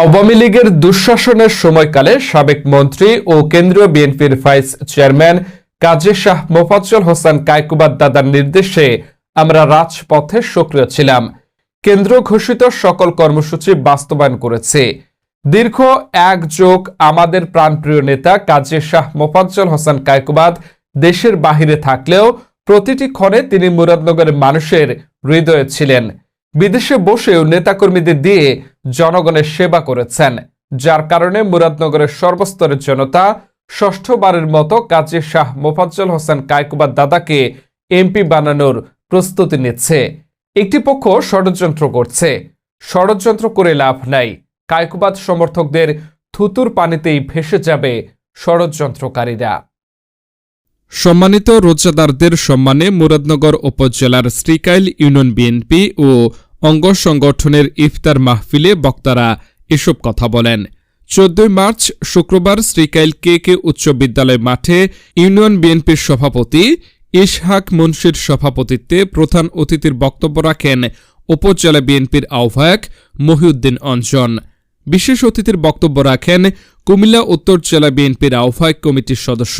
আওয়ামী লীগের দুঃশাসনের সময়কালে সাবেক মন্ত্রী ও কেন্দ্রীয় বিএনপির ভাইস চেয়ারম্যান কাজী শাহ মোফাজ্জল হোসেন কায়কুবাদ দাদার নির্দেশে আমরা রাজপথে সক্রিয় ছিলাম। কেন্দ্র ঘোষিত সকল কর্মসূচি বাস্তবায়ন করেছে। দীর্ঘ এক যোগ আমাদের প্রাণপ্রিয় নেতা কাজী শাহ মোফাজ্জল হোসেন কায়কুবাদ দেশের বাহিরে থাকলেও প্রতিটি ক্ষণে তিনি মুরাদনগরের মানুষের হৃদয়ে ছিলেন। বিদেশে বসেও নেতাকর্মীদের দিয়ে জনগণের সেবা করেছেন, যার কারণে মুরাদনগরের সর্বস্তরের জনতা ষষ্ঠবারের মতো কাজী শাহ মোফাজ্জল হোসেন কায়কুবাদ দাদাকে এমপি বানানোর প্রস্তুতি নিচ্ছে। একটি পক্ষ ষড়যন্ত্র করছে, ষড়যন্ত্র করে লাভ নাই। কায়কুবাদ সমর্থকদের থুতুর পানিতেই ভেসে যাবে ষড়যন্ত্রকারীরা। সম্মানিত রোজাদারদের সম্মানে মুরাদনগর উপজেলার শ্রীকাইল ইউনিয়ন বিএনপি ও অঙ্গ সংগঠনের ইফতার মাহফিলে বক্তারা এসব কথা বলেন। চোদ্দই মার্চ শুক্রবার শ্রীকাইল কে কে উচ্চ বিদ্যালয় মাঠে ইউনিয়ন বিএনপির সভাপতি ইশহাক মুন্সির সভাপতিত্বে প্রধান অতিথির বক্তব্য রাখেন উপজেলা বিএনপির আহ্বায়ক মহিউদ্দিন অঞ্জন। বিশেষ অতিথির বক্তব্য রাখেন কুমিল্লা উত্তর জেলা বিএনপির আহ্বায়ক কমিটির সদস্য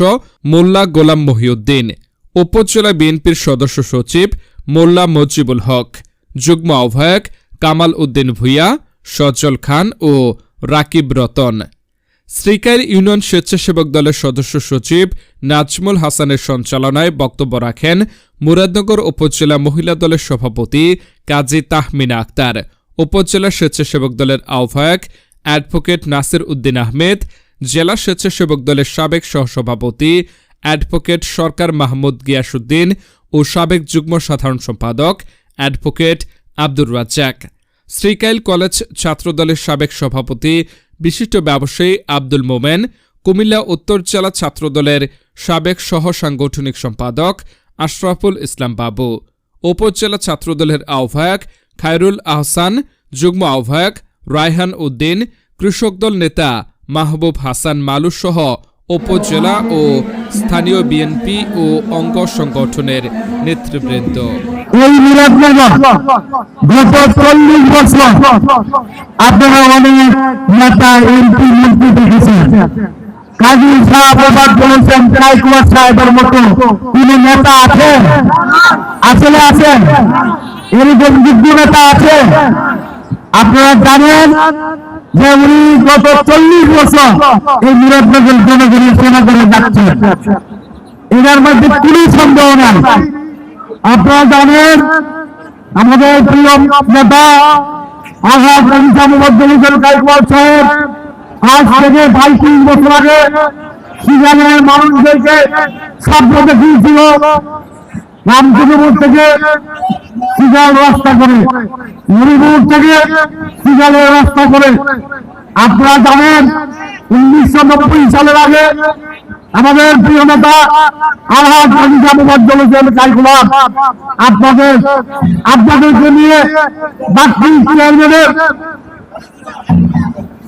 মোল্লা গোলাম মহিউদ্দিন, উপজেলা বিএনপির সদস্য সচিব মোল্লা মজিবুল হক। যুগ্ম আহ্বায়ক কামাল উদ্দিন ভুইয়া, সজ্জল খান ও রাকিব রতন। শ্রীকাইল ইউনিয়ন স্বেচ্ছাসেবক দলের সদস্য সচিব নাজমুল হাসানের সঞ্চালনায় বক্তব্য রাখেন মুরাদনগর উপজেলা মহিলা দলের সভাপতি কাজী তাহমিনা আক্তার, উপজেলা স্বেচ্ছাসেবক দলের আহ্বায়ক অ্যাডভোকেট নাসির উদ্দিন আহমেদ, জেলা স্বেচ্ছাসেবক দলের সাবেক সহসভাপতি অ্যাডভোকেট সরকার মাহমুদ গিয়াসুদ্দিন ও সাবেক যুগ্ম সাধারণ সম্পাদক অ্যাডভোকেট আব্দুর রাজ্জাক। শ্রীকাইল কলেজ ছাত্রদলের সাবেক সভাপতি, বিশিষ্ট ব্যবসায়ী আব্দুল মোমেন, কুমিল্লা উত্তর জেলা ছাত্রদলের সাবেক সহ সাংগঠনিক সম্পাদক আশরাফুল ইসলাম বাবু। উপজেলা ছাত্রদলের আহ্বায়ক খায়রুল আহসান, যুগ্ম আহ্বায়ক রায়হান উদ্দিন, কৃষক দল নেতা মাহবুব হাসান মালু সহ উপজেলা ও স্থানীয় বিএনপি ও অঙ্গ সংগঠনের নেতৃবৃন্দ। চল্লিশ অনেক নেতা দেখেছেন। মতো তিনি নেতা আসলে আছেন নেতা আছে আপনারা জানেন যে গত চল্লিশ বছর এই মুরাদনগর জনগণের সেবা করে যাচ্ছেন এটার মধ্যে কোনো সন্দেহ নাই। আপনারা জানেন, আমাদের প্রিয় নেতা আঘাত মানুষদেরকে স্বপ্ন দেখিয়েছিল রামচন্দ্রপুর থেকে সিজাল রাস্তা করে, মণিপুর থেকে সিজালের রাস্তা করে। আপনারা জানেন, উনিশশো নব্বই সালের আগে আমাদের প্রিয় নেতা আলহাজ আজিজা মুবাজ্জল আপনাদের, আপনাদেরকে নিয়ে বাকি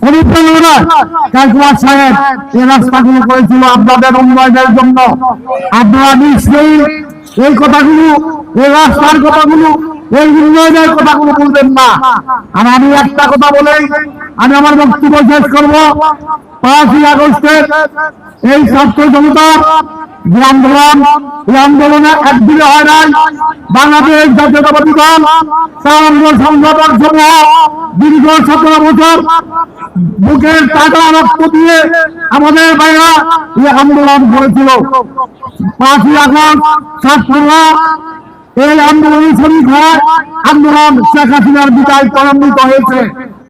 অনুপ্রেরণা কাইকুলার সাহেব এই রাস্তাগুলো করেছিল আপনাদের উন্নয়নের জন্য। আপনারা নিশ্চয়ই এই কথাগুলো, এই রাস্তার কথাগুলো, এই উন্নয়নের কথাগুলো বলবেন না। আর আমি একটা কথা বলেই আমি আমার বক্তব্য শেষ করব। পাঁচই আগস্টের এই ছাত্র জনতা আন্দোলন একদিনে হয় নাই। বাংলাদেশ জাতীয়তাবাদী দল তার সংগঠন সমূহ দীর্ঘ সতেরো বছর বুকের টাকা রক্ত দিয়ে আমাদের ভাইরা এই আন্দোলন করেছিল। পাঁচই আগস্ট ছাত্ররা এই আন্দোলনের হয় আন্দোলন শেখ হাসিনার বিদায় ত্বরান্বিত হয়েছে।